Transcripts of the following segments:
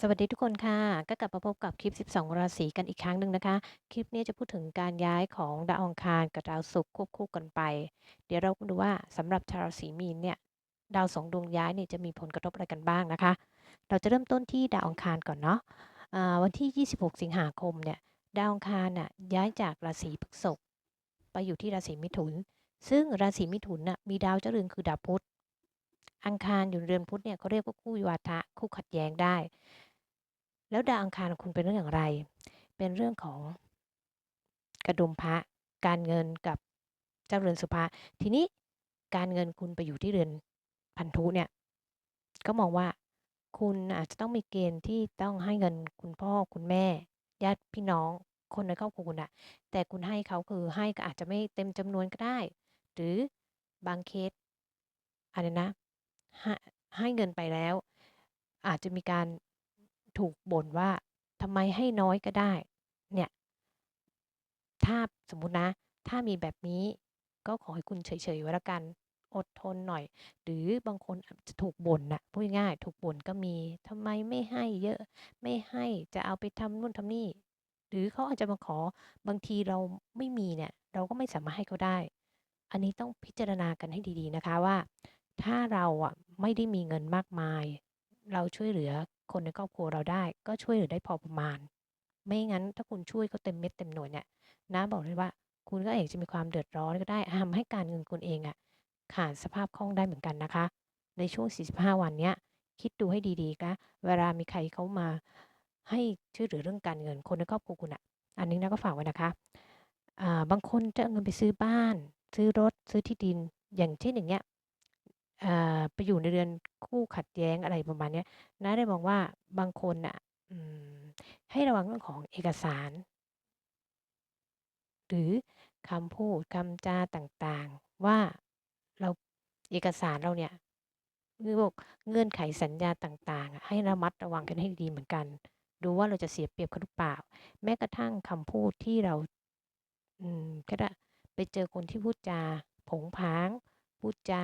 สวัสดีทุกคนค่ะ ก็กลับมาพบกับคลิป 12 ราศีกันอีกครั้งหนึ่งนะคะ คลิปนี้จะพูดถึงการย้ายของดาวอังคารกับดาวศุกร์ควบคู่กันไป เดี๋ยวเรามาดูว่าสำหรับชาวราศีมีนเนี่ย ดาวสองดวงย้ายเนี่ยจะมีผลกระทบอะไรกันบ้างนะคะ เราจะเริ่มต้นที่ดาวอังคารก่อนเนาะอ่าวันที่ 26 สิงหาคมเนี่ย ดาวอังคารน่ะย้ายจากราศีพฤษภไปอยู่ที่ราศีมิถุน ซึ่งราศีมิถุนน่ะมีดาวเจ้าเรือนคือดาวพุธ อังคารอยู่เรือนพุธเนี่ยเขาเรียกว่าคู่วิวาทะคู่ขัดแย้งได้ แล้วดาวอังคารของคุณเป็นเรื่องอย่างไร เป็นเรื่องของกระดุมพระ การเงินกับเจ้าเรือนสุภา ทีนี้การเงินคุณไปอยู่ที่เรือนพันธุเนี่ย ก็มองว่าคุณอาจจะต้องมีเกณฑ์ที่ต้องให้เงินคุณพ่อคุณแม่ ญาติพี่น้องคนในครอบครัวคุณอะแต่คุณให้เขาคือให้ก็อาจจะไม่เต็มจำนวนก็ได้ หรือบางเคสอะไรนะใหให้เงินไปแล้ว อาจจะมีการ ถูกบ่นว่าทำไมให้น้อยก็ได้ เนี่ย ถ้าสมมุตินะ ถ้ามีแบบนี้ก็ขอให้คุณเฉยๆไว้ล้วกัน อดทนหน่อย หรือบางคนจะถูกบ่นน่ะพูดง่ายถูกบ่นก็มีทำไมไม่ให้เยอะ ไม่ให้จะเอาไปทำนู่นทำนี่ หรือเขาอาจจะมาขอบางทีเราไม่มีเนี่ย เราก็ไม่สามารถให้เขาได้ อันนี้ต้องพิจารณากันให้ดีๆนะคะว่า ถ้าเราอะไม่ได้มีเงินมากมาย เราช่วยเหลือคนในครอบครัวเราได้ ก็ช่วยเหลือได้พอประมาณ ไม่งั้นถ้าคุณช่วยเขาเต็มเม็ดเต็มหน่วยเนี่ยนะบอกเลยว่า คุณก็เอาจะมีความเดือดร้อนก็ได้ทำให้การเงินคุณเองอะขาดสภาพคล่องได้เหมือนกันนะคะ ในช่วง 45 วันเนี้ยคิดดูให้ดีๆนะเวลามีใครเขามาให้ช่วยเหลือเรื่องการเงินคนในครอบครัวคุณอะอันนี้นะก็ฝากไว้นะคะอ่าบางคนจะเอาเงินไปซื้อบ้าน ซื้อรถ ซื้อที่ดิน อย่างเช่นอย่างเงี้ย อ่า ไปอยู่ในเรือนคู่ขัดแย้ง อะไรประมาณเนี้ยนะได้มองว่า บางคนน่ะ อืม ให้ระวังเรื่องของเอกสาร หรือคำพูดคำจาต่าง ๆ ว่า เรา เอกสารเราเนี่ย คือบอกเงื่อนไขสัญญาต่าง ๆ อะ ให้ระมัดระวังกันให้ดีเหมือนกัน ดูว่าเราจะเสียเปรียบเขาหรือเปล่า แม้กระทั่งคำพูดที่เรา อืม ก็ได้ ไปเจอคนที่พูดจาโผงผาง พูดจา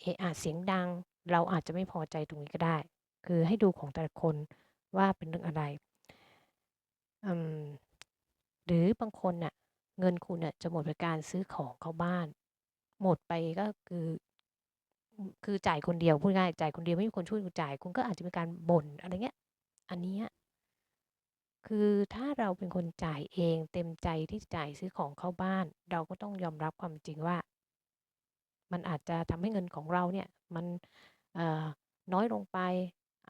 เอะอะเสียงดัง เราอาจจะไม่พอใจตรงนี้ก็ได้ คือให้ดูของแต่ละคนว่าเป็นเรื่องอะไร หรือบางคนน่ะ เงินคุณน่ะจะหมดไปการซื้อของเข้าบ้าน หมดไปก็คือ คือจ่ายคนเดียวพูดง่ายจ่ายคนเดียวไม่มีคนช่วยคุณจ่าย คุณก็อาจจะมีการบ่นอะไรเงี้ย อันเนี้ยคือถ้าเราเป็นคนจ่ายเองเต็มใจที่จะจ่ายซื้อของเข้าบ้าน เราก็ต้องยอมรับความจริงว่า มันอาจจะทำให้เงินของเราเนี่ยมันน้อยลงไป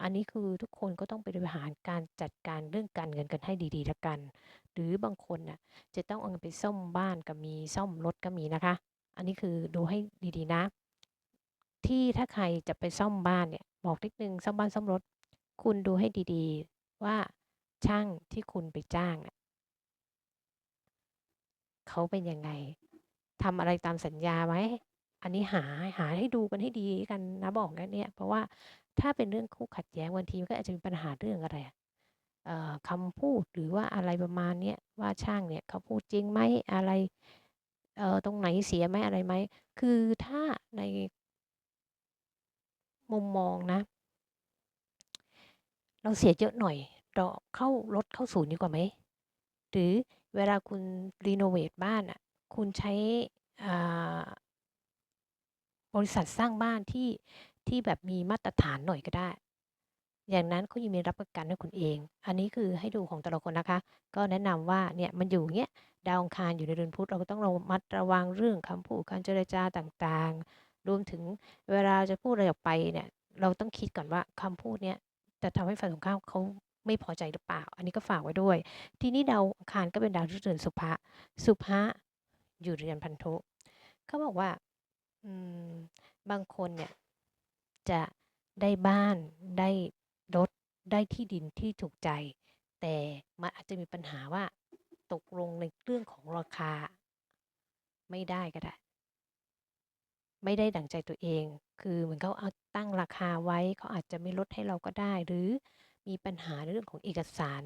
อันนี้คือทุกคนก็ต้องไปบริหารการจัดการเรื่องการเงินกันให้ดีๆแล้วกัน หรือบางคนน่ะจะต้องเอาเงินไปซ่อมบ้านก็มีซ่อมรถก็มีนะคะ อันนี้คือดูให้ดีๆนะ ที่ถ้าใครจะไปซ่อมบ้านเนี่ยบอกนิดนึงซ่อมบ้านซ่อมรถ คุณดูให้ดีๆว่าช่างที่คุณไปจ้างน่ะเขาเป็นยังไงทำอะไรตามสัญญาไหม อันนี้หาหาให้ดูกันให้ดีกันนะบอกแค่เนี้ยเพราะว่าถ้าเป็นเรื่องคู่ขัดแย้งบางทีมันก็อาจจะมีปัญหาเรื่องอะไรอะเอ่อคำพูดหรือว่าอะไรประมาณเนี้ยว่าช่างเนี่ยเขาพูดจริงไหมอะไรเอ่อตรงไหนเสียไหมอะไรไหม คือถ้าในมุมมองนะ เราเสียเยอะหน่อยเราเข้ารถเข้าศูนย์ดีกว่าไหม หรือเวลาคุณรีโนเวตบ้านอะ คุณใช้อ่า บริษัทสร้างบ้านที่ที่แบบมีมาตรฐานหน่อยก็ได้ อย่างนั้นเขายังมีรับประกันให้คุณเอง อันนี้คือให้ดูของแต่ละคนนะคะ ก็แนะนำว่าเนี่ยมันอยู่เงี้ยดาวองคารอยู่ในเรือนพุธเราก็ต้องระมัดระวังเรื่องคำพูดการเจรจาต่างๆ รวมถึงเวลาจะพูดอะไรออกไปเนี่ยเราต้องคิดก่อนว่าคำพูดเนี้ยจะทำให้ฝ่ายตรงข้ามเขาไม่พอใจหรือเปล่า อันนี้ก็ฝากไว้ด้วย ทีนี้ดาวอังคารก็เป็นดาวที่เรือนสุภะ สุภะอยู่เรือนพันธุเขาบอกว่า อืมบางคนเนี่ยจะได้บ้านได้รถได้ที่ดินที่ถูกใจ แต่มันอาจจะมีปัญหาว่าตกลงในเรื่องของราคา ไม่ได้ก็ได้ ไม่ได้ดั่งใจตัวเอง คือเหมือนเขาเอาตั้งราคาไว้เขาอาจจะไม่ลดให้เราก็ได้ หรือมีปัญหาในเรื่องของเอกสาร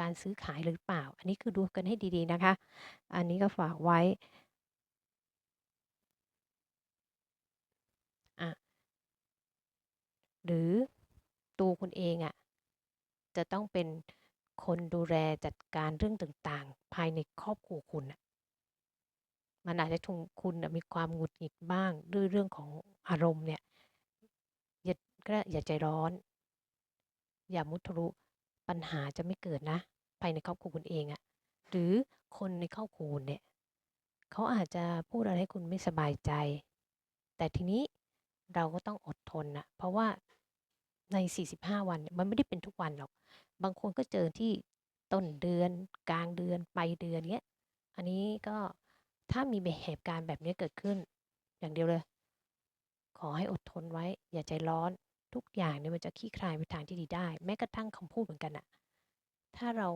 การซื้อขายหรือเปล่า อันนี้คือดูกันให้ดีๆนะคะ อันนี้ก็ฝากไว้ อะ หรือตัวคุณเองอะจะต้องเป็นคนดูแลจัดการเรื่องต่างๆ ภายในครอบครัวคุณน่ะมันอาจจะทุงคุณมีความหงุดหงิดบ้างด้วยเรื่องของอารมณ์เนี่ยอย่าก็อย่าใจร้อน อย่ามุทะลุปัญหาจะไม่เกิดนะ ภายในครอบครัวคุณเองอะหรือคนในครอบครัวเนี่ยเขาอาจจะพูดอะไรให้คุณไม่สบายใจ แต่ทีนี้เราก็ต้องอดทนน่ะเพราะว่า ใน 45 วันเนี่ยมันไม่ได้เป็นทุกวันหรอก บางคนก็เจอที่ต้นเดือนกลางเดือนปลายเดือนเงี้ย อันนี้ก็ถ้ามีเหตุการณ์แบบนี้เกิดขึ้น อย่างเดียวเลย ขอให้อดทนไว้ อย่าใจร้อนทุกอย่างเนี่ยมันจะคลี่คลายไปทางที่ดีได้ แม้กระทั่งคำพูดเหมือนกันน่ะถ้าเรา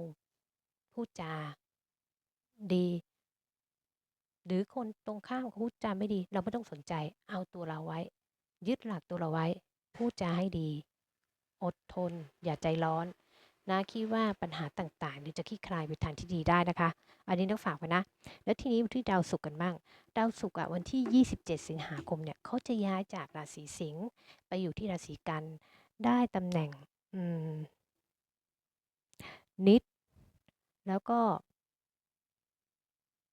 พูดจาดี หรือคนตรงข้ามเขาพูดจาไม่ดี เราไม่ต้องสนใจ เอาตัวเราไว้ ยึดหลักตัวเราไว้ พูดจาให้ดี อดทน อย่าใจร้อนนะคิดว่าปัญหาต่างๆเนี่ยจะคลี่คลายไปทางที่ดีได้นะคะ อันนี้ต้องฝากไว้นะ แล้วทีนี้ที่ดาวศุกร์กันบ้าง ดาวศุกร์อะวันที่ 27 สิงหาคมเนี่ยเขาจะย้ายจากราศีสิงห์ไปอยู่ที่ราศีกันได้ตำแหน่งนิด แล้วก็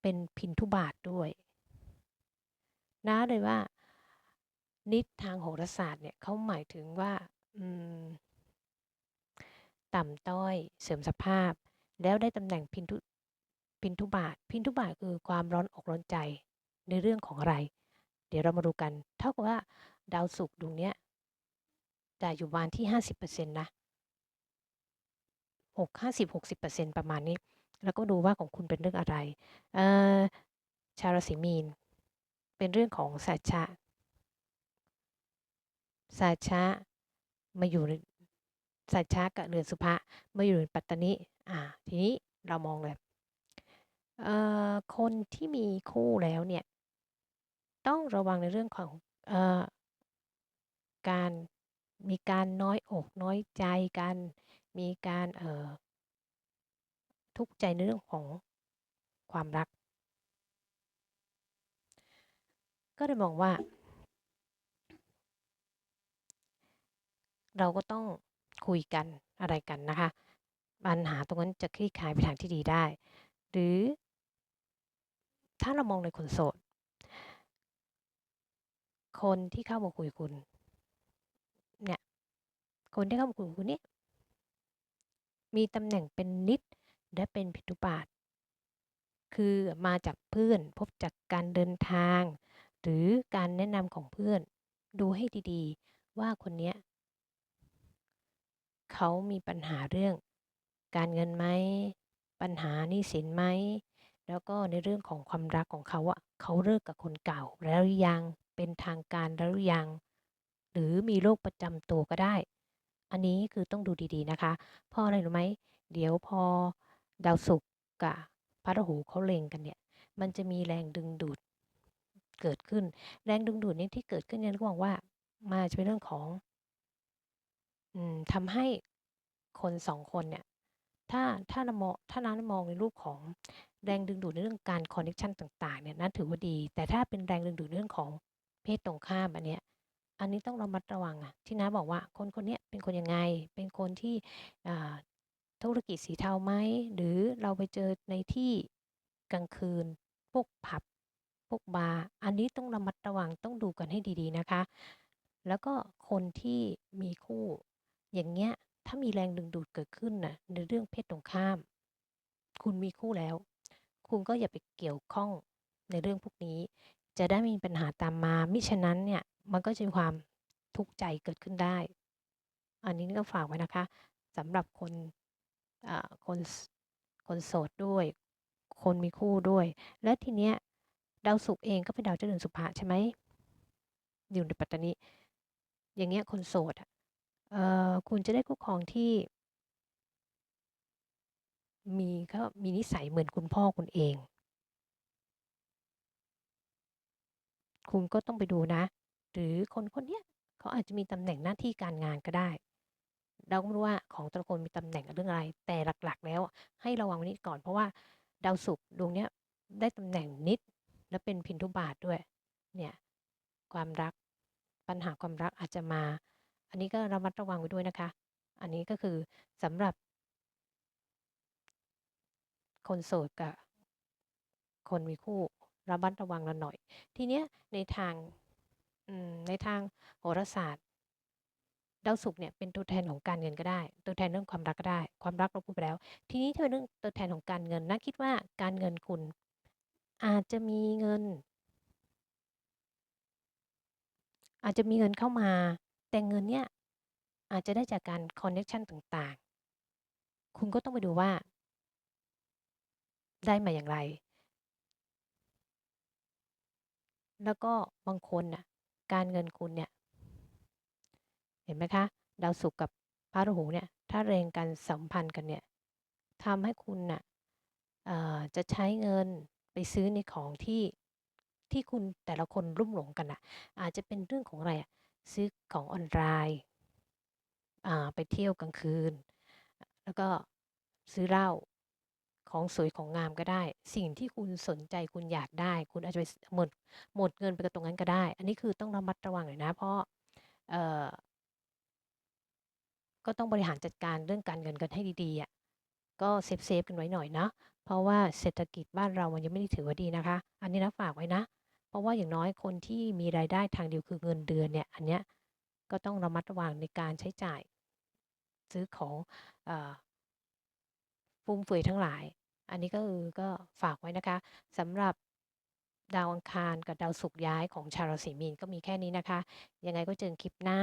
เป็นพินทุบาทด้วยนะเลยว่านิดทางโหราศาสตร์เนี่ยเขาหมายถึงว่า อืม ต่ำต้อยเสื่อมสภาพ แล้วได้ตำแหน่งพินทุพินทุบาท พินทุบาทคือความร้อนอกร้อนใจในเรื่องของอะไร เดี๋ยวเรามาดูกัน เท่ากับว่าดาวศุกร์ดวงเนี้ยจะอยู่ประมาณที่ 50%นะ6 50 60%ประมาณนี้ แล้วก็ดูว่าของคุณเป็นเรื่องอะไรเอ่อชาวราศีมีน เป็นเรื่องของสัจจะสัจจะ มาอยู่ในสัจจะกับเรือนสุภะมาอยู่ในปัตตนิอ่าทีนี้เรามองเลยเอ่อคนที่มีคู่แล้วเนี่ย ต้องระวังในเรื่องของเอ่อการมีการน้อยอกน้อยใจกัน มีการเอ่อทุกข์ใจในเรื่องของความรัก ก็เลยมองว่า เราก็ต้องคุยกันอะไรกันนะคะ ปัญหาตรงนั้นจะคลี่คลายไปทางที่ดีได้ หรือ ถ้าเรามองในคนโสด คนที่เข้ามาคุยคุณเนี่ยคนที่เข้ามาคุยคุณเนี่ยมีตำแหน่งเป็นนิดและเป็นพินทุบาท คือมาจากเพื่อนพบจากการเดินทาง หรือการแนะนำของเพื่อน ดูให้ดีๆ ว่าคนเนี้ย เขามีปัญหาเรื่อง การเงินไหม ปัญหาหนี้สินไหม แล้วก็ในเรื่องของความรักของเขาอะเขาเลิกกับคนเก่าแล้วหรือยัง เป็นทางการแล้วหรือยัง หรือมีโรคประจำตัวก็ได้ อันนี้คือต้องดูดีๆนะคะ เพราะอะไรรู้ไหม เดี๋ยวพอดาวศุกร์กับพระราหูเขาเล็งกันเนี่ย มันจะมีแรงดึงดูดเกิดขึ้น แรงดึงดูดนี้ที่เกิดขึ้นเนี่ยก็มองว่ามันจะเป็นเรื่องของ อืม ทำให้คนสองคนเนี่ย ถ้า ถ้าเรามอง ถ้าน้ามองในรูปของแรงดึงดูดในเรื่องการคอนเน็กชันต่าง ๆ เนี่ยนะถือว่าดี แต่ถ้าเป็นแรงดึงดูดเรื่องของเพศตรงข้ามอันเนี้ย อันนี้ต้องระมัดระวังอะ ที่น้าบอกว่า คนคนเนี้ยเป็นคนยังไง เป็นคนที่ อ่า ธุรกิจสีเทาไหม หรือเราไปเจอในที่กลางคืน พวกผับ พวกบาร์ อันนี้ต้องระมัดระวัง ต้องดูกันให้ดี ๆ นะคะ แล้วก็คนที่มีคู่ อย่างเงี้ยถ้ามีแรงดึงดูดเกิดขึ้นนะในเรื่องเพศตรงข้าม คุณมีคู่แล้ว คุณก็อย่าไปเกี่ยวข้องในเรื่องพวกนี้ จะได้ไมมีปัญหาตามมามิฉะนั้นเนี่ยมันก็จะมีความทุกข์ใจเกิดขึ้นได้ อันนี้ก็ฝากไว้นะคะสำหรับคนคนคนโสดด้วย คนมีคู่ด้วย และทีเนี้ยดาวศุกร์เองก็เป็นดาวเจ้าเรือนสุภะใช่ไหมอยู่ในปัตตนิอย่างเงี้ยคนโสดอะ เอ่อคุณจะได้คู่ครองที่มีก็มีนิสัยเหมือนคุณพ่อคุณเอง คุณก็ต้องไปดูนะ หรือคนคนเนี้ยเขาอาจจะมีตำแหน่งหน้าที่การงานก็ได้ เราก็ไม่รู้ว่าของแต่ละคนมีตำแหน่งเรื่องอะไร แต่หลักๆ แล้วให้ระวังไว้นิดก่อนเพราะว่าดาวศุกร์ดวงเนี้ยได้ตำแหน่งนิด และเป็นพินทุบาทด้วย เนี่ย ความรักปัญหาความรักอาจจะมา อันนี้ก็ระมัดระวังไว้ด้วยนะคะ อันนี้ก็คือสำหรับ คนโสดกับคนมีคู่ระมัดระวังกันหน่อย ทีเนี้ยในทางในทางโหราศาสตร์ดาวศุกร์เนี่ยเป็นตัวแทนของการเงินก็ได้ ตัวแทนเรื่องความรักก็ได้ ความรักเราพูดไปแล้ว ทีนี้ถ้าเป็นเรื่องตัวแทนของการเงินนะคิดว่าการเงินคุณอาจจะมีเงิน อาจจะมีเงินเข้ามา แต่เงินเนี่ยอาจจะได้จากการคอนเน็ชันต่างๆ คุณก็ต้องไปดูว่า ได้มาอย่างไร แล้วก็บางคนน่ะ การเงินคุณเนี่ย เห็นไหมคะ ดาวศุกร์กับพระราหูเนี่ย ถ้าเรงกันสัมพันธ์กันเนี่ยทำให้คุณน่ะจะใช้เงินไปซื้อในของที่ที่คุณแต่ละคนรุ่มหลงกันน่ะ อาจจะเป็นเรื่องของอะไรอะ ซื้อของออนไลน์ไปเที่ยวกลางคืน แล้วก็ซื้อเหล้าของสวยของงามก็ได้ สิ่งที่คุณสนใจคุณอยากได้ คุณอาจจะไปหมดหมดเงินไปกับตรงนั้นก็ได้ อันนี้คือต้องระมัดระวังหน่อยนะ เพราะก็ต้องบริหารจัดการเรื่องการเงินกันให้ดีๆอะก็เซฟเซฟกันไว้หน่อยเนาะเพราะว่าเศรษฐกิจบ้านเรามันยังไม่ได้ถือว่าดีนะคะ อันนี้นะฝากไว้นะ เพราะว่าอย่างน้อยคนที่มีรายได้ทางเดียวคือเงินเดือนเนี่ยอันเนี้ยก็ต้องระมัดระวังในการใช้จ่าย ซื้อของอฟุ่มเฟือยทั้งหลาย อันนี้ก็คือก็ฝากไว้นะคะสำหรับดาวอังคารกับดาวศุกร์ย้ายของชาวราศีมีนก็มีแค่นี้นะคะ ยังไงก็เจอกันคลิปหน้า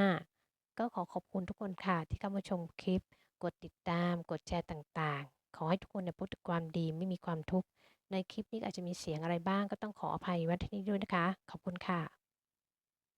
ก็ขอขอบคุณทุกคนค่ะ ที่เข้ามาชมคลิป กดติดตาม กดแชร์ต่างๆ ขอให้ทุกคนเนี่ยพบแต่ความดีไม่มีความทุกข์ ในคลิปนี้อาจจะมีเสียงอะไรบ้างก็ต้องขออภัยไว้ที่นี้ด้วยนะคะ ขอบคุณค่ะ